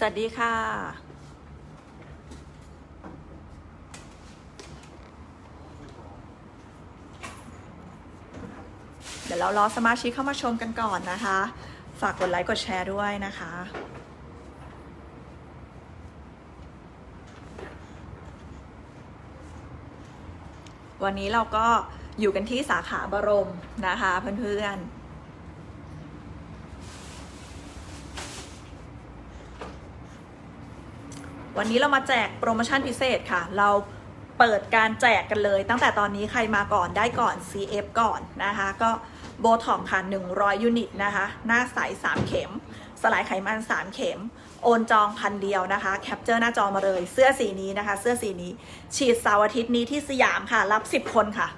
สวัสดีค่ะ เดี๋ยวเรารอสมาชิกเข้ามาชมกันก่อนนะคะ ฝากกดไลค์กดแชร์ด้วยนะคะวันนี้เราก็อยู่กันที่สาขาบรมนะคะเพื่อนๆ วันนี้เรามาแจกโปรโมชั่นพิเศษค่ะ เราเปิดการแจกกันเลย ตั้งแต่ตอนนี้ใครมาก่อนได้ก่อน CF ก่อนนะคะ ก็โบท็อกค่ะ 100 ยูนิตนะคะ หน้าใส3เข็ม สลายไขมัน 3 เข็ม โอนจองพันเดียวนะคะ แคปเจอร์หน้าจอมาเลย เสื้อสีนี้นะคะ เสื้อสีนี้ ฉีดเสาร์อาทิตย์นี้ที่สยามค่ะ รับ 10 คนค่ะ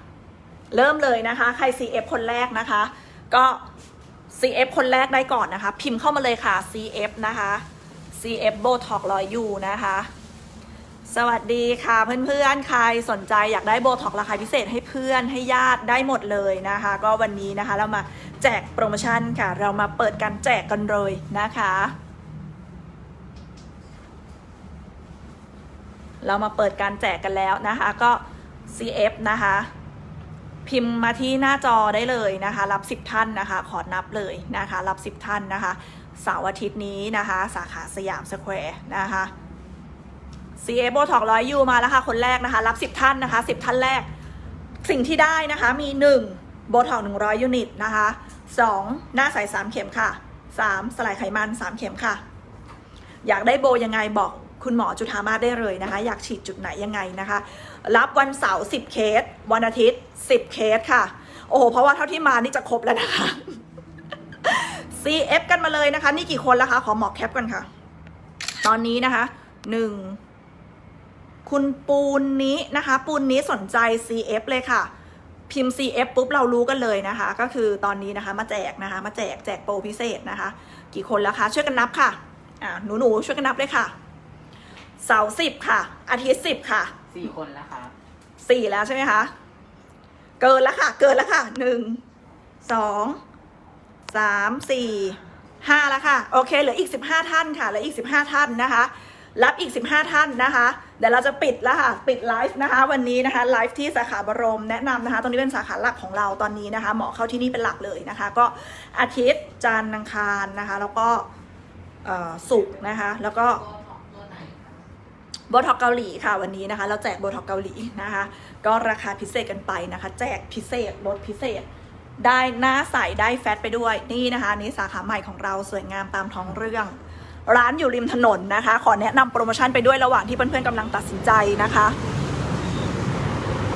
เริ่มเลยนะคะ ใคร CF คนแรกนะคะ ก็ CF คนแรกได้ก่อนนะคะ พิมพ์เข้ามาเลยค่ะ CF นะคะ CF Botox ร้อยยูนะคะ สวัสดีค่ะเพื่อนๆ ใครสนใจอยากได้โบท็อกราคาพิเศษให้เพื่อนให้ญาติได้หมดเลยนะคะ ก็วันนี้นะคะเรามาแจกโปรโมชั่นค่ะ เรามาเปิดการแจกกันเลยนะคะ เรามาเปิดการแจกกันแล้วนะคะ ก็ CF นะคะ พิมพ์มาที่หน้าจอได้เลยนะคะ รับ 10 ท่านนะคะ ขอนับเลยนะคะ รับ 10 ท่านนะคะ เสาร์อาทิตย์นี้นะคะ สาขาสยามสแควร์นะคะ CA โบท็อกร้อยยูมาแล้วค่ะ คนแรกนะคะ รับ 10 ท่านนะคะ 10 ท่านแรก สิ่งที่ได้นะคะมี 1 โบท็อก100 ยูนิตนะคะ 2 หน้าใส3เข็มค่ะ 3 สลายไขมัน 3 เข็มค่ะ อยากได้โบยังไงบอกคุณหมอจุธามาได้เลยนะคะ อยากฉีดจุดไหนยังไงนะคะ รับวันเสาร์10 เคส วันอาทิตย์ 10 เคสค่ะ โอ้โห เพราะว่าเท่าที่มานี่จะครบแล้วนะคะ CF กันมาเลยนะคะ นี่กี่คนแล้วคะ ขอหมอกแคปกันค่ะ ตอนนี้นะคะหนึ่งคุณปูนนี้นะคะ ปูนนี้สนใจ CF เลยค่ะ พิมพ์ CF ปุ๊บเรารู้กันเลยนะคะ ก็คือตอนนี้นะคะมาแจกนะคะ มาแจกแจกโปรพิเศษนะคะ กี่คนแล้วคะ ช่วยกันนับค่ะอ่าหนูหนูๆช่วยกันนับเลยค่ะ เสาร์สิบค่ะ อาทิตย์สิบค่ะสี่คนแล้วครับสี่แล้วใช่ไหมคะ เกินแล้วค่ะ เกินแล้วค่ะหนึ่งสอง สามสี่ห้าแล้วค่ะ โอเคเหลืออีกสิบห้าท่านค่ะเหลืออีกสิบห้าท่านนะคะ รับอีกสิบห้าท่านนะคะเดี๋ยวเราจะปิดแล้วค่ะปิดไลฟ์นะคะ วันนี้นะคะไลฟ์ที่สาขาบรมแนะนำนะคะตรงนี้เป็นสาขาหลักของเราตอนนี้นะคะ หมอเข้าที่นี่เป็นหลักเลยนะคะ ก็อาทิตย์จันทร์อังคารนะคะ แล้วก็เอ่อศุกร์นะคะ แล้วก็โบท็อกเกาหลีค่ะวันนี้นะคะ เราแจกโบท็อกเกาหลีนะคะ ก็ราคาพิเศษกันไปนะคะ แจกพิเศษลดพิเศษ ได้หน้าใสได้แฟตไปด้วยนี่นะคะนี่สาขาใหม่ของเราสวยงามตามท้องเรื่อง ร้านอยู่ริมถนนนะคะ ขอแนะนำโปรโมชั่นไปด้วยระหว่างที่เพื่อนๆกำลังตัดสินใจนะคะ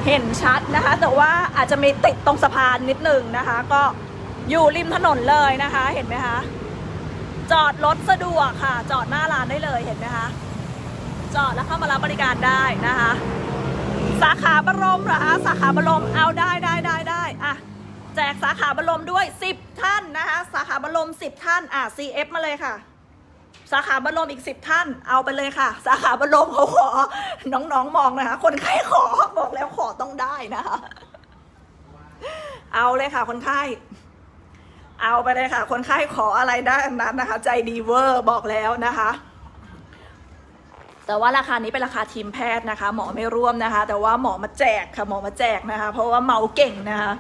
เห็นชัดนะคะ แต่ว่าอาจจะมีติดตรงสะพานนิดนึงนะคะ ก็อยู่ริมถนนเลยนะคะ เห็นไหมคะจอดรถสะดวกค่ะ จอดหน้าร้านได้เลยเห็นไหมคะจอดแล้วเข้ามารับบริการได้นะคะ สาขาบรมเหรอคะสาขาบรมเอาได้ได้ได้ได้อะ แจกสาขาบรมด้วย 10 ท่านนะคะ สาขาบรม 10 ท่าน อะ CF มาเลยค่ะ สาขาบรมอีก 10 ท่าน เอาไปเลยค่ะ สาขาบรมเขาขอ น้องๆมองนะคะ คนไข้ขอบอกแล้วขอต้องได้นะคะ เอาเลยค่ะ คนไข้เอาไปเลยค่ะ คนไข้ขออะไรได้นนั้นนะคะ ใจดีเวอร์บอกแล้วนะคะ แต่ว่าราคานี้เป็นราคาทีมแพทย์นะคะ หมอไม่ร่วมนะคะ แต่ว่าหมอมาแจกค่ะหมอมาแจกนะคะ เพราะว่าเมาเก่งนะคะ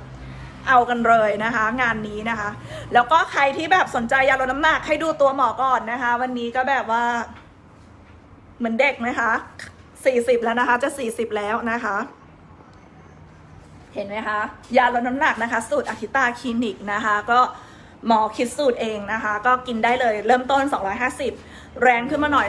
เอากันเลยนะคะ งานนี้นะคะ แล้วก็ใครที่แบบสนใจยาลดน้ำหนักให้ดูตัวหมอก่อนนะคะ วันนี้ก็แบบว่า เหมือนเด็กไหมคะสี่สิบแล้วนะคะ จะสี่สิบแล้วนะคะ เห็นไหมคะ ยาลดน้ำหนักนะคะ สูตรอธิตาคลินิกนะคะ ก็หมอคิดสูตรเองนะคะ ก็กินได้เลย เริ่มต้น 250 แรงขึ้นมาหน่อย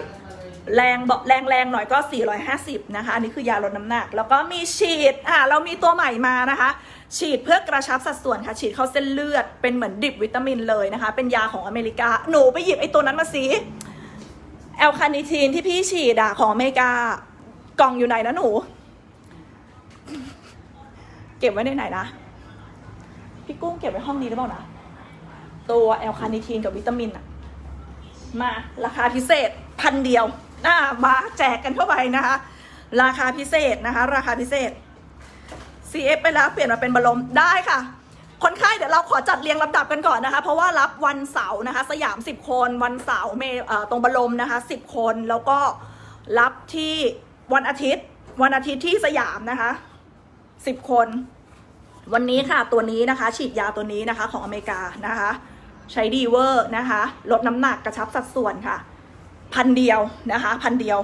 350 แรงบอกแรงแรงหน่อยก็ 450 นะคะ อันนี้คือยาลดน้ำหนัก แล้วก็มีฉีดอ่าเรามีตัวใหม่มานะคะ ฉีดเพื่อกระชับสัดส่วนค่ะฉีดเข้าเส้นเลือดเป็นเหมือนดิบวิตามินเลยนะคะ เป็นยาของอเมริกา หนูไปหยิบไอ้ตัวนั้นมาสิแอลคาเนิทีนที่พี่ฉีดอะของอเมริกากล่องอยู่ไหนนะหนู เก็บไว้ในไหนนะ พี่กุ้งเก็บไว้ห้องนี้หรือเปล่านะตัวแอลคาเนิทีนกับวิตามินอะมาราคาพิเศษพันเดียวน่ามาแจกกันเข้าไปนะคะ ราคาพิเศษนะคะ ราคาพิเศษ CF ไปแล้วเปลี่ยนมาเป็นบรมได้ค่ะ คนไข้เดี๋ยวเราขอจัดเรียงลำดับกันก่อนนะคะ เพราะว่ารับวันเสาร์นะคะ สยาม 10 คนวันเสาร์เมอตรงบรมนะคะ 10 คนแล้วก็รับที่วันอาทิตย์ วันอาทิตย์ที่สยามนะคะ 10 คน วันนี้ค่ะตัวนี้นะคะ ฉีดยาตัวนี้นะคะของอเมริกานะคะ ใช้ดีเวอร์นะคะ ลดน้ำหนักกระชับสัดส่วนค่ะ พันเดียวนะคะ พันเดียว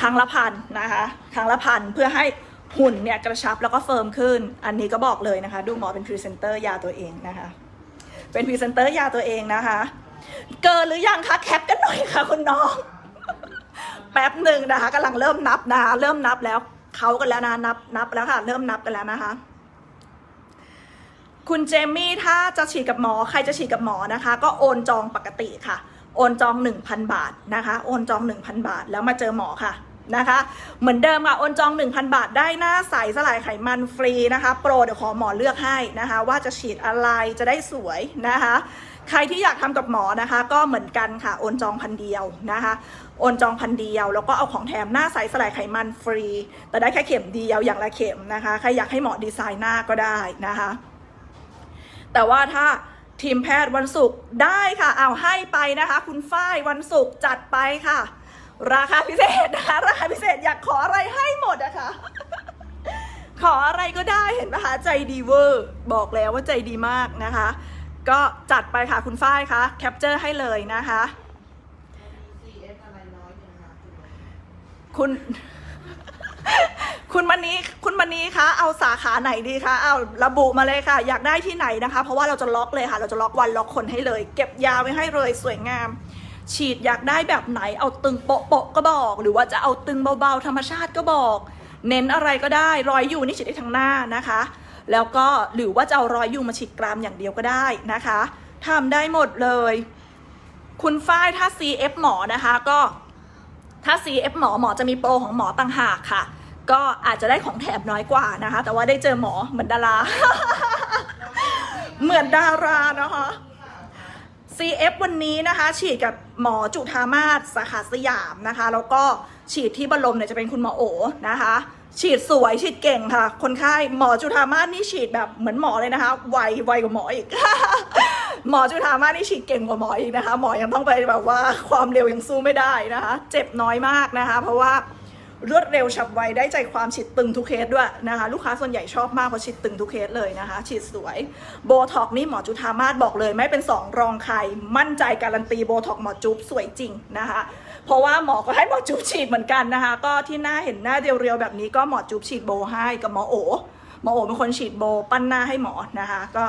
ครั้งละพันนะคะ ครั้งละพันเพื่อให้ หุ่นเนี่ยกระชับแล้วก็เฟิร์มขึ้น อันนี้ก็บอกเลยนะคะ ดูหมอเป็นพรีเซนเตอร์ยาตัวเองนะคะ เป็นพรีเซนเตอร์ยาตัวเองนะคะ เกินหรือยังคะแคปกันหน่อยค่ะคุณน้อง แป๊บหนึ่งนะคะกำลังเริ่มนับนะคะเริ่มนับแล้วเขากันแล้วนะนับนับแล้วค่ะ เริ่มนับกันแล้วนะคะ คุณเจมี่ถ้าจะฉีดกับหมอ ใครจะฉีดกับหมอนะคะ ก็โอนจองปกติค่ะ โอนจอง 1,000 บาทนะคะ โอนจอง 1,000 บาท แล้วมาเจอหมอค่ะ นะคะ เหมือนเดิมค่ะโอนจอง 1,000 บาทได้หน้าใสสลายไขมันฟรีนะคะ โปรเดี๋ยวขอหมอเลือกให้นะคะ ว่าจะฉีดอะไรจะได้สวยนะคะ ใครที่อยากทำกับหมอนะคะ ก็เหมือนกันค่ะโอนจองพันเดียวนะคะโอนจองพันเดียว แล้วก็เอาของแถมหน้าใสสลายไขมันฟรี แต่ได้แค่เข็มเดียวอย่างละเข็มนะคะใครอยากให้หมอดีไซน์หน้าก็ได้นะคะ แต่ว่าถ้าทีมแพทย์วันศุกร์ได้ค่ะเอาให้ไปนะคะ คุณฝ้ายวันศุกร์จัดไปค่ะ ราคาพิเศษนะคะ ราคาพิเศษอยากขออะไรให้หมดนะคะ ขออะไรก็ได้เห็นไหมคะใจดีเวอร์บอกแล้วว่าใจดีมากนะคะ ก็จัดไปค่ะคุณฝ้ายคะแคปเจอร์ให้เลยนะคะ คุณคุณมันนี้คุณมันนี้คะเอาสาขาไหนดีคะเอาระบุมาเลยค่ะ อยากได้ที่ไหนนะคะ เพราะว่าเราจะล็อกเลยค่ะ เราจะล็อกวันล็อกคนให้เลย เก็บยาไว้ให้เลยสวยงาม ฉีดอยากได้แบบไหน เอาตึงโปะโปะก็บอก หรือว่าจะเอาตึงเบาๆธรรมชาติก็บอก เน้นอะไรก็ได้ รอยอยู่นี่ฉีดได้ทั้งหน้านะคะ แล้วก็หรือว่าจะเอารอยอยู่มาฉีดกรามอย่างเดียวก็ได้นะคะทำได้หมดเลย คุณฝ้ายถ้า CF หมอนะคะก็ถ้า CF หมอหมอจะมีโปรของหมอต่างหากค่ะ ก็อาจจะได้ของแถมน้อยกว่านะคะ แต่ว่าได้เจอหมอเหมือนดารา เหมือนดารานะคะ CF วันนี้นะคะ ฉีดกับ หมอจุธามาศสาขาสยามนะคะ แล้วก็ฉีดที่บรมเนี่ยจะเป็นคุณหมอโอนะคะ ฉีดสวยฉีดเก่งค่ะ คนไข้หมอจุธามาศนี่ฉีดแบบเหมือนหมอเลยนะคะไวไวกว่าหมออีก หมอจุธามาศนี่ฉีดเก่งกว่าหมออีกนะคะ หมอยังต้องไปแบบว่าความเร็วยังสู้ไม่ได้นะคะ เจ็บน้อยมากนะคะ เพราะว่า รวดเร็วฉับไวได้ใจความฉีดตึงทุกเคสด้วยนะคะ ลูกค้าส่วนใหญ่ชอบมากเพราะฉีดตึงทุกเคสเลยนะคะ ฉีดสวยโบท็อกนี่หมอจุธามาศบอกเลย ไม่เป็นสองรองใคร มั่นใจการันตีโบท็อกหมอจุ๊บสวยจริงนะคะ เพราะว่าหมอก็ให้หมอจุ๊บฉีดเหมือนกันนะคะ ก็ที่หน้าเห็นหน้าเรียวๆแบบนี้ก็หมอจุ๊บฉีดโบให้กับหมอโอหมอโอเป็นคนฉีดโบปั้นหน้าให้หมอนะคะ ก็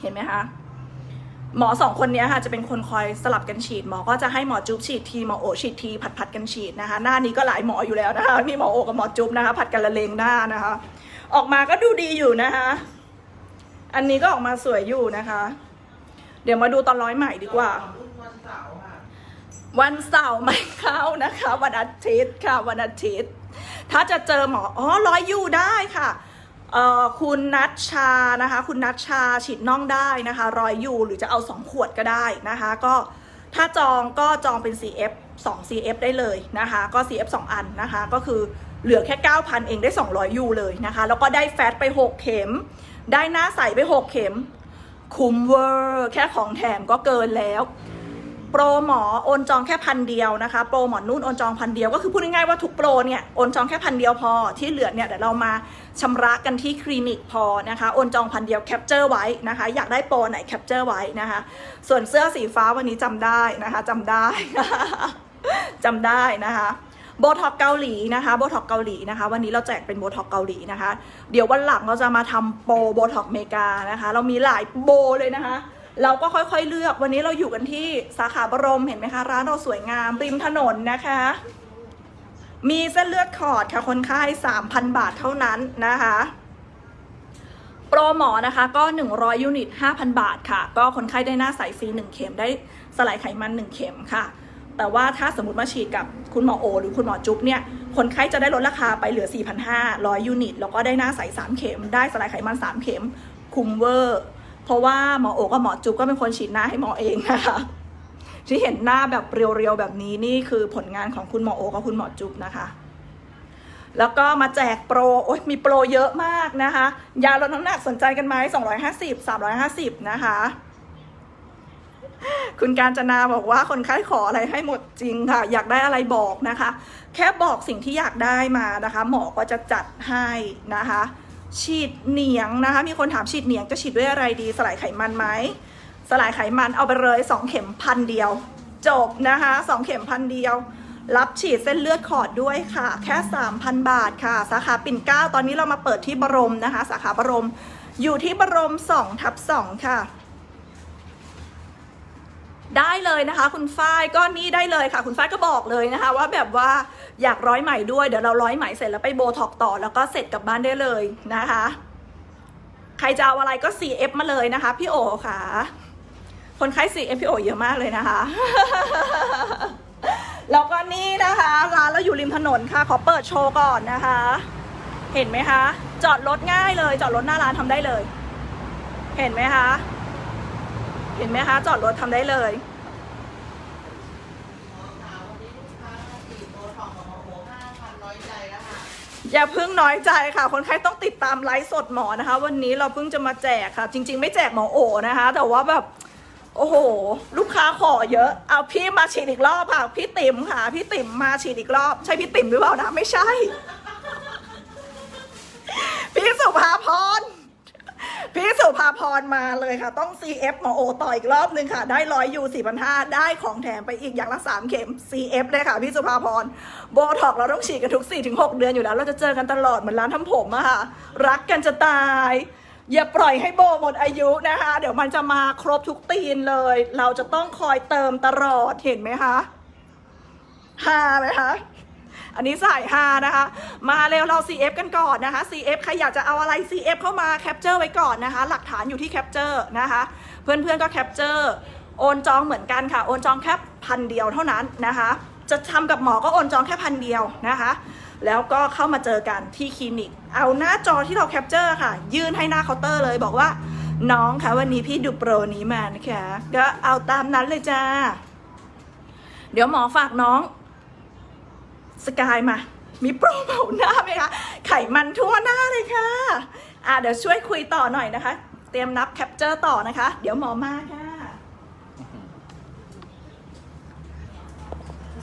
เห็นไหมคะ หมอสองคนนี้ค่ะจะเป็นคนคอยสลับกันฉีดหมอก็จะให้หมอจุ๊บฉีดทีหมอโอฉีดทีผัดผัดๆกันฉีดนะคะ หน้านี้ก็หลายหมออยู่แล้วนะคะมีหมอโอกับหมอจุ๊บนะคะผัดกันละเลงหน้านะคะ ออกมาก็ดูดีอยู่นะคะ อันนี้ก็ออกมาสวยอยู่นะคะ เดี๋ยวมาดูตอนร้อยใหม่ดีกว่า วันเสาร์ค่ะวันเสาร์ไม่เข้านะคะ วันอาทิตย์ค่ะวันอาทิตย์ ถ้าจะเจอหมออ๋อร้อยอยู่ได้ค่ะ คุณนัชชานะคะ คุณนัชชาฉีดน่องได้นะคะร้อยอยู่หรือจะเอา 2 ขวดก็ได้นะคะ ก็ถ้าจองก็จองเป็น CF 2 CF ได้เลยนะคะ ก็ CF 2 อันนะคะ ก็คือเหลือแค่ 9,000 เองได้ 200ยูเลยนะคะ แล้วก็ได้แฟตไป 6 เข็ม ได้หน้าใสไป 6 เข็ม คุ้มเวอร์ แค่ของแถมก็เกินแล้ว โปรหมอโอนจองแค่พันเดียวนะคะโปรหมอนุ่นโอนจองพันเดียวก็คือพูดง่ายๆว่าทุกโปรเนี่ยโอนจองแค่พันเดียวพอที่เหลือเนี่ยเดี๋ยวเรามาชำระกันที่คลินิกพอนะคะโอนจองพันเดียวแคปเจอร์ไว้นะคะอยากได้โปรไหนแคปเจอร์ไว้นะคะส่วนเสื้อสีฟ้าวันนี้จำได้นะคะจำได้จำได้นะคะโบท็อกเกาหลีนะคะโบท็อกเกาหลีนะคะ วันนี้เราแจกเป็นโบท็อกเกาหลีนะคะ เดี๋ยววันหลังเราจะมาทำโปรโบท็อกเมกานะคะ เรามีหลายโบเลยนะคะ เราก็ค่อยๆเลือก วันนี้เราอยู่กันที่สาขาบรมเห็นไหมคะ ร้านเราสวยงามริมถนนนะคะ มีเส้นเลือดขอดค่ะคนไข้3,000 บาทเท่านั้นนะคะโปรหมอนะคะก็ 100 ยูนิต 5,000 บาทค่ะ ก็คนไข้ได้หน้าใสฟรี1เข็มได้สลายไขมัน 1 เข็มค่ะ แต่ว่าถ้าสมมติมาฉีดกับคุณหมอโอ หรือคุณหมอจุ๊บเนี่ย คนไข้จะได้ลดราคาไปเหลือ 4,500 ยูนิต แล้วก็ได้หน้าใส 3 เข็ม ได้สลายไขมัน 3 เข็ม คุมเวอร์ ราะว่าหมอโอกับหมอจุ๊บก็เป็นคนฉีดหน้าให้หมอเองนะคะ ที่เห็นหน้าแบบเรียวๆแบบนี้นี่คือผลงานของคุณหมอโอกับคุณหมอจุ๊บนะคะ แล้วก็มาแจกโปร โอ้ยมีโปรเยอะมากนะคะ ยาลดน้ำหนักสนใจกันไหม250 350 นะคะ คุณการจนาบอกว่าคนไข้ขออะไรให้หมดจริงค่ะ อยากได้อะไรบอกนะคะ แค่บอกสิ่งที่อยากได้มานะคะ หมอก็จะจัดให้นะคะ ฉีดเหนียงนะคะ มีคนถามฉีดเหนียงจะฉีดด้วยอะไรดี สลายไขมันไหมสลายไขมันเอาไปเลย 2 เข็มพันเดียว จบนะคะ2เข็มพันเดียว รับฉีดเส้นเลือดขอดด้วยค่ะ แค่ 3,000 บาทค่ะ สาขาปิ่นเกล้าตอนนี้เรามาเปิดที่บรมนะคะ สาขาบรม อยู่ที่บรม2ทับ2ค่ะ ได้เลยนะคะ คุณฝ้ายก็นี่ได้เลยค่ะ คุณฝ้ายก็บอกเลยนะคะ ว่าแบบว่าอยากร้อยใหม่ด้วยเดี๋ยวเราร้อยใหม่เสร็จแล้วไปโบท็อกต่อ แล้วก็เสร็จกลับบ้านได้เลยนะคะ ใครจะเอาอะไรก็ 4F มาเลยนะคะ พี่โอค่ะ คนไข้ 4F พี่โอเยอะมากเลยนะคะแล้วก็นี่นะคะร้านเราอยู่ริมถนนค่ะ ขอเปิดโชว์ก่อนนะคะ เห็นไหมคะ จอดรถง่ายเลย จอดรถหน้าร้านทำได้เลย เห็นไหมคะ เห็นไหมคะ จอดรถทำได้เลยอขาวันนี้ลูกค้ามาฉีดโบท็อกกับหมอโอห้าพันน้อยใจแล้วค่ะอย่าเพิ่งน้อยใจค่ะ คนไข้ต้องติดตามไลฟ์สดหมอนะคะ วันนี้เราเพิ่งจะมาแจกค่ะ จริง ๆ ไม่แจกหมอโอนะคะ แต่ว่าแบบ โอ้โห ลูกค้าขอเยอะ เอาพี่มาฉีดอีกรอบค่ะ พี่ติ๋มค่ะ พี่ติ๋มมาฉีดอีกรอบ ใช่พี่ติ๋มหรือเปล่านะ ไม่ใช่ พี่สุภาพร พี่สุภาพรมาเลยค่ะ ต้อง CF หมอโอต่ออีกรอบหนึ่งค่ะ ได้ร้อยยูสี่พันห้าได้ของแถมไปอีกอย่างละสามเข็ม CF เลยค่ะ พี่สุภาพรโบท็อกเราต้องฉีดกันทุก4-6เดือนอยู่แล้ว เราจะเจอกันตลอดเหมือนร้านทำผมอะค่ะ รักกันจะตาย อย่าปล่อยให้โบหมดอายุนะคะ เดี๋ยวมันจะมาครบทุกตีนเลย เราจะต้องคอยเติมตลอดเห็นไหมคะฮาไหมคะ อันนี้สายฮานะคะ มาเร็วเรา CF กันก่อนนะคะ CF ใครอยากจะเอาอะไร CF เข้ามาแคปเจอร์ไว้ก่อนนะคะ หลักฐานอยู่ที่แคปเจอร์นะคะ เพื่อนๆก็แคปเจอร์โอนจองเหมือนกันค่ะ โอนจองแค่พันเดียวเท่านั้นนะคะ จะทำกับหมอก็โอนจองแค่พันเดียวนะคะ แล้วก็เข้ามาเจอกันที่คลินิก เอาหน้าจอที่เราแคปเจอร์ค่ะ ยื่นให้หน้าเคาน์เตอร์เลยบอกว่าน้องคะวันนี้พี่ดูโปรนี้มานะคะ ก็เอาตามนั้นเลยจ้า เดี๋ยวหมอฝากน้อง สกายมา มีโปรเบาหน้าไหมคะ ไขมันทั่วหน้าเลยค่ะ อะเดี๋ยวช่วยคุยต่อหน่อยนะคะ เตรียมนับแคปเจอร์ต่อนะคะ เดี๋ยวหมอมาค่ะ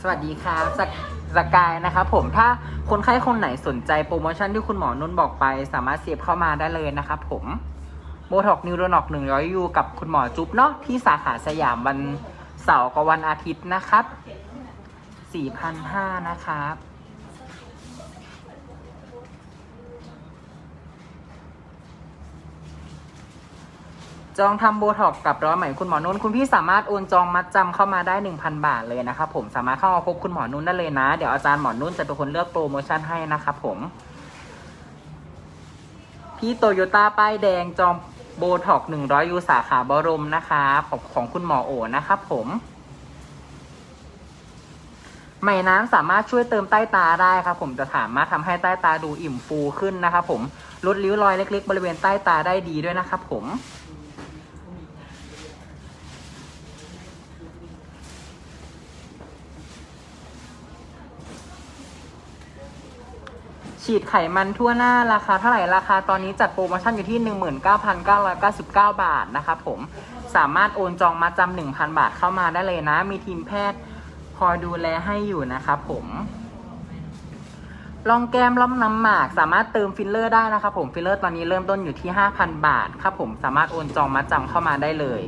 สวัสดีครับสกสกายนะครับผมถ้าคนไข้คนไหนสนใจโปรโมชั่นที่คุณหมอนุ่นบอกไป สามารถเสียบเข้ามาได้เลยนะครับผมโบท็อกนิวโรนอก100ยูกับคุณหมอจุ๊บเนาะที่สาขาสยามวันเสาร์กับวันอาทิตย์นะครับ 4,500 นะครับจองทำโบท็อกกับร้อยไหมคุณหมอนุ่นคุณพี่สามารถโอนจองมัดจำเข้ามาได้ 1,000 บาทเลยนะครับผมสามารถเข้ามาพบคุณหมอนุ่นได้เลยนะ เดี๋ยวอาจารย์หมอนุ่นจะเป็นคนเลือกโปรโมชั่นให้นะครับผมพี่โตโยต้าป้ายแดงจองโบท็อก100ยูสาขาบรมนะครับของของคุณหมอโอนะครับผม ไหมน้ำสามารถช่วยเติมใต้ตาได้ครับผมจะสามารถทำให้ใต้ตาดูอิ่มฟูขึ้นนะครับผมลดริ้วรอยเล็ก ๆ บริเวณใต้ตาได้ดีด้วยนะครับผมฉีดไขมันทั่วหน้าราคาเท่าไหร่ราคาตอนนี้จัดโปรโมชั่นอยู่ที่ 19,999 บาทนะครับผมสามารถโอนจองมาจำ1,000 บาทเข้ามาได้เลยนะ มีทีมแพทย์ คอยดูแลให้อยู่นะครับผมลองแก้มล่อมน้ำหมากสามารถเติมฟิลเลอร์ได้นะครับผมฟิลเลอร์ตอนนี้เริ่มต้นอยู่ที่ 5,000 บาทครับผมสามารถโอนจองมาจำเข้ามาได้เลย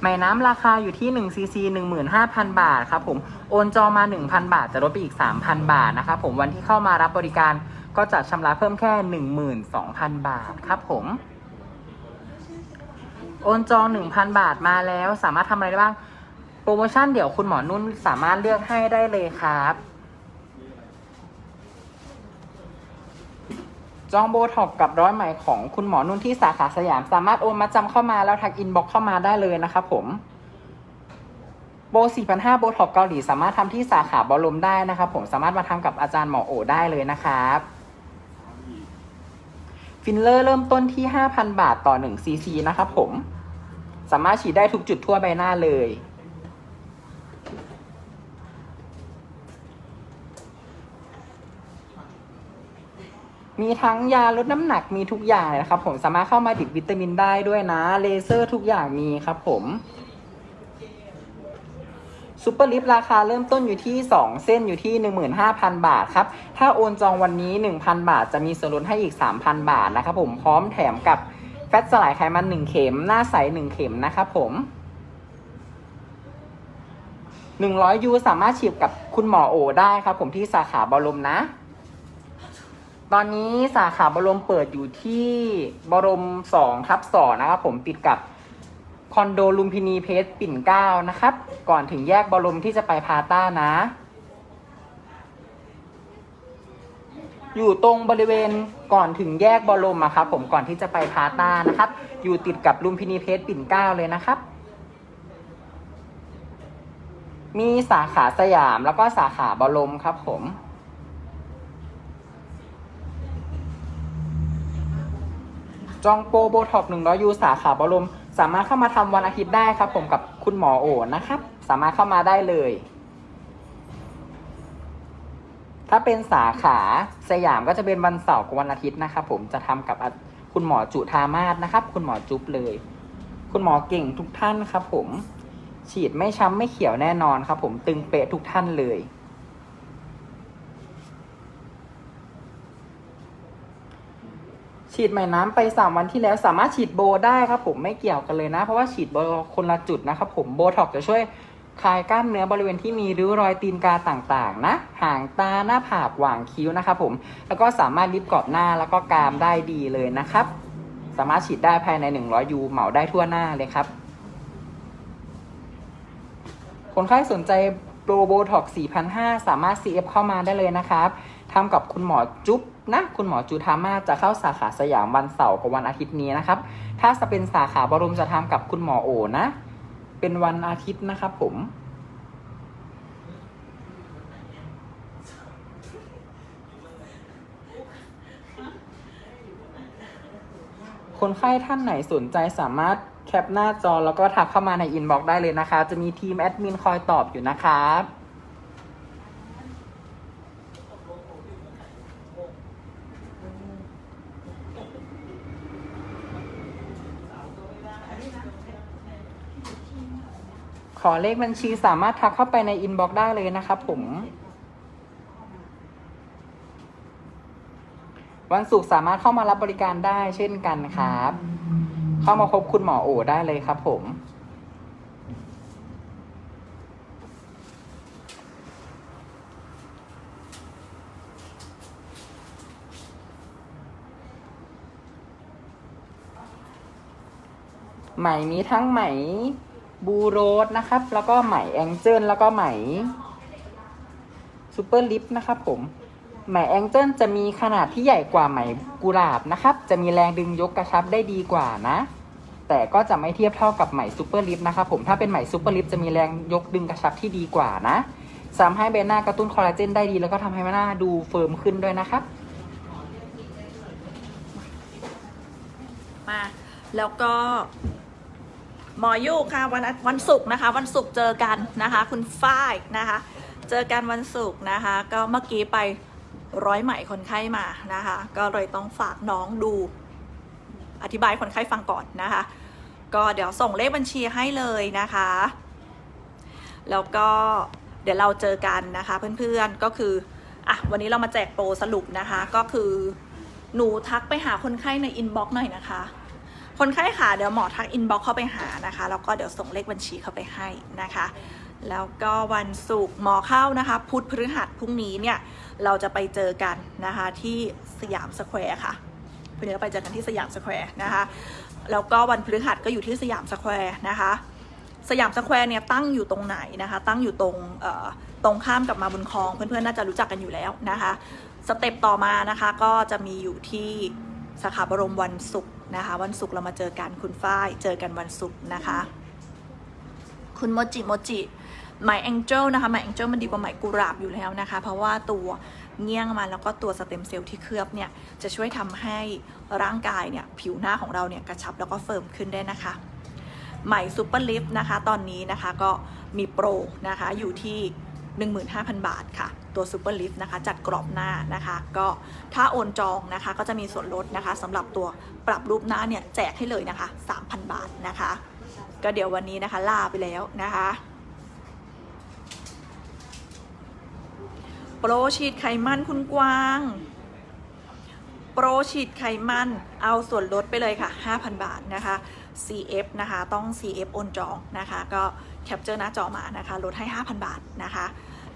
ไหมน้ำราคาอยู่ที่1ซีซี15,000 บาทครับผมโอนจองมา 1,000 บาท จะลดไปอีก 3,000 บาทนะครับผมวันที่เข้ามารับบริการก็จะชำระเพิ่มแค่ 12,000 บาทครับผม โอนจอง1,000บาทมาแล้ว สามารถทำอะไรได้บ้าง โปรโมชั่นเดี๋ยวคุณหมอนุ่นสามารถเลือกให้ได้เลยครับ จองโบท็อกกับร้อยไหมของคุณหมอนุ่นที่สาขาสยาม สามารถโอนมาจำเข้ามาแล้วทักอินบ็อกเข้ามาได้เลยนะครับผมโบ4,500โบท็อกเกาหลีสามารถทำที่สาขาบอลลมได้นะครับผมสามารถมาทำกับอาจารย์หมอโอได้เลยนะครับ ฟิลเลอร์เริ่มต้นที่ 5,000 บาทต่อ1ซีนะครับผม สามารถฉีดได้ทุกจุดทั่วใบหน้าเลย มีทั้งยาลดน้ำหนักมีทุกอย่างเลยนะครับผม สามารถเข้ามาดิบวิตามินได้ด้วยนะ เลเซอร์ทุกอย่างมีครับผม ซูเปอร์ลิฟราคาเริ่มต้นอยู่ที่ 2 เส้นอยู่ที่ 15,000 บาทครับ ถ้าโอนจองวันนี้ 1,000 บาท จะมีส่วนลดให้อีก 3,000 บาทนะครับผมพร้อมแถมกับแฟตสลายไขมัน 1 เข็ม หน้าใส 1 เข็มนะครับผม100ยูสามารถฉีดกับคุณหมอโอได้ครับผมที่สาขาบรมนะ ตอนนี้สาขาบรมเปิดอยู่ที่บรมสองทับสอนะครับผมติดกับ อนโดลุมพินีเพชรปิ่นเก้านะครับ ก่อนถึงแยกบรมที่จะไปพาต้านะ อยู่ตรงบริเวณก่อนถึงแยกบรมอะครับผมก่อนที่จะไปพาต้านะครับ อยู่ติดกับลุมพินีเพชรปิ่นเก้าเลยนะครับ มีสาขาสยามแล้วก็สาขาบรมครับผมจองโปรโบท็อกหนึ่งร้อยยูสาขาบรม สามารถเข้ามาทำวันอาทิตย์ได้ครับ ผมกับคุณหมอโอนะครับ สามารถเข้ามาได้เลย ถ้าเป็นสาขาสยามก็จะเป็นวันเสาร์กับวันอาทิตย์นะครับ ผมจะทำกับคุณหมอจุธามาศนะครับ คุณหมอจุ๊บเลย คุณหมอเก่งทุกท่านครับ ผมฉีดไม่ช้ำไม่เขียวแน่นอนครับ ผมตึงเป๊ะทุกท่านเลย ฉีดใหม่น้ำไปสามวันที่แล้วสามารถฉีดโบได้ครับผมไม่เกี่ยวกันเลยนะ เพราะว่าฉีดโบคนละจุดนะครับผมโบท็อกจะช่วยคลายกล้ามเนื้อบริเวณที่มีริ้วรอยตีนกาต่างๆ นะ ห่างตาหน้าผากหว่างคิ้วนะครับผม แล้วก็สามารถลิฟต์กรอบหน้าแล้วก็กรามได้ดีเลยนะครับ สามารถฉีดได้ภายใน 100 ยูเหมาได้ทั่วหน้าเลยครับ คนไข้สนใจโปรโบท็อก4,500 สามารถ CF เข้ามาได้เลยนะครับ ทำกับคุณหมอจุ๊บนะคุณหมอจุธามาจะเข้าสาขาสยามวันเสาร์กับวันอาทิตย์นี้นะครับ ถ้าจะเป็นสาขาบรมจะทำกับคุณหมอโอนะ เป็นวันอาทิตย์นะครับผมคนไข้ท่านไหนสนใจสามารถแคปหน้าจอแล้วก็ทักเข้ามาในอินบ็อกซ์ได้เลยนะคะ จะมีทีมแอดมินคอยตอบอยู่นะครับ ขอเลขบัญชีสามารถทักเข้าไปในอินบ็อกซ์ได้เลยนะครับผม วันศุกร์สามารถเข้ามารับบริการได้เช่นกันครับ เข้ามาพบคุณหมอโอได้เลยครับผมไหมมีทั้งไหม บูโรสนะครับ แล้วก็ไหมแองเจิลแล้วก็ไหมซูเปอร์ลิฟนะครับผมไหมแองเจิลจะมีขนาดที่ใหญ่กว่าไหมกุหลาบนะครับ จะมีแรงดึงยกกระชับได้ดีกว่านะ แต่ก็จะไม่เทียบเท่ากับไหมซูเปอร์ลิฟนะครับผมถ้าเป็นไหมซูเปอร์ลิฟจะมีแรงยกดึงกระชับที่ดีกว่านะสามให้ใบหน้ากระตุ้นคอลลาเจนได้ดี แล้วก็ทำให้ใบหน้าดูเฟิร์มขึ้นด้วยนะครับ มา แล้วก็ หมอยุค่ะวันวันศุกร์นะคะ วันศุกร์เจอกันนะคะ คุณฝ้ายนะคะ เจอกันวันศุกร์นะคะ ก็เมื่อกี้ไปร้อยไหม่คนไข้มานะคะ ก็เลยต้องฝากน้องดูอธิบายคนไข้ฟังก่อนนะคะ ก็เดี๋ยวส่งเลขบัญชีให้เลยนะคะ แล้วก็เดี๋ยวเราเจอกันนะคะ เพื่อนๆก็คืออะวันนี้เรามาแจกโปรสรุปนะคะ ก็คือหนูทักไปหาคนไข้ในอินบ็อกซ์หน่อยนะคะ คนไข้ค่ะเดี๋ยวหมอทักอินบ็อกเข้าไปหานะคะ แล้วก็เดี๋ยวส่งเลขบัญชีเข้าไปให้นะคะ แล้วก็วันศุกร์หมอเข้านะคะ พุธพฤหัสพรุ่งนี้เนี่ย เราจะไปเจอกันนะคะที่สยามสแควร์ค่ะพรุ่งนี้เราไปเจอกันที่สยามสแควร์นะคะ แล้วก็วันพฤหัสก็อยู่ที่สยามสแควร์นะคะ สยามสแควร์เนี่ยตั้งอยู่ตรงไหนนะคะ ตั้งอยู่ตรงตรงข้ามกับมาบุญคลองเพื่อนๆน่าจะรู้จักกันอยู่แล้วนะคะ สเต็ปต่อมานะคะก็จะมีอยู่ที่สาขาบรมวันศุกร์ นะคะ วันศุกร์เรามาเจอกันคุณฝ้าย เจอกันวันศุกร์นะคะ คุณโมจิโมจิไหมแองเจิลนะคะไหมแองเจิลมันดีกว่าไหมกุหลาบอยู่แล้วนะคะ เพราะว่าตัวเงี้ยงมันแล้วก็ตัวสเต็มเซลล์ที่เคลือบเนี่ย จะช่วยทำให้ร่างกายเนี่ย ผิวหน้าของเราเนี่ย กระชับแล้วก็เฟิร์มขึ้นได้นะคะใหม่ซูเปอร์ลิฟต์นะคะ ตอนนี้นะคะก็มีโปรนะคะอยู่ที่ 15,000 บาทค่ะ ตัว Super Lift นะคะจัดกรอบหน้านะคะ ก็ถ้าโอนจองนะคะก็จะมีส่วนลดนะคะสำหรับตัวปรับรูปหน้าเนี่ยแจกให้เลยนะคะ 3,000 บาทนะคะ ก็เดี๋ยววันนี้นะคะลาไปแล้วนะคะโปรฉีดไขมันคุณกวาง โปรฉีดไขมันเอาส่วนลดไปเลยค่ะ 5,000 บาทนะคะ CF นะคะ ต้อง CF โอนจองนะคะ ก็แคปเจอร์หน้าจอมานะคะ ลดให้ 5,000 บาทนะคะ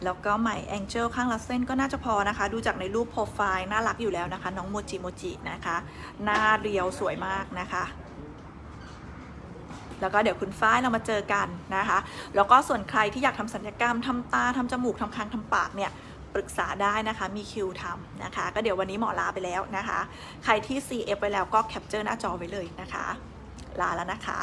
แล้วก็ใหม่แองเจิลข้างละเส้นก็น่าจะพอนะคะ ดูจากในรูปโปรไฟล์น่ารักอยู่แล้วนะคะ น้องโมจิโมจินะคะ หน้าเรียวสวยมากนะคะแล้วก็เดี๋ยวคุณฝ้ายเรามาเจอกันนะคะ แล้วก็ส่วนใครที่อยากทำสัญญกรรมทำตาทำจมูกทำคางทำปากเนี่ยปรึกษาได้นะคะ มีคิวทำนะคะ ก็เดี๋ยววันนี้หมอลาไปแล้วนะคะ ใครที่ CF ไปแล้วก็แคปเจอร์หน้าจอไว้เลยนะคะ ลาแล้วนะคะ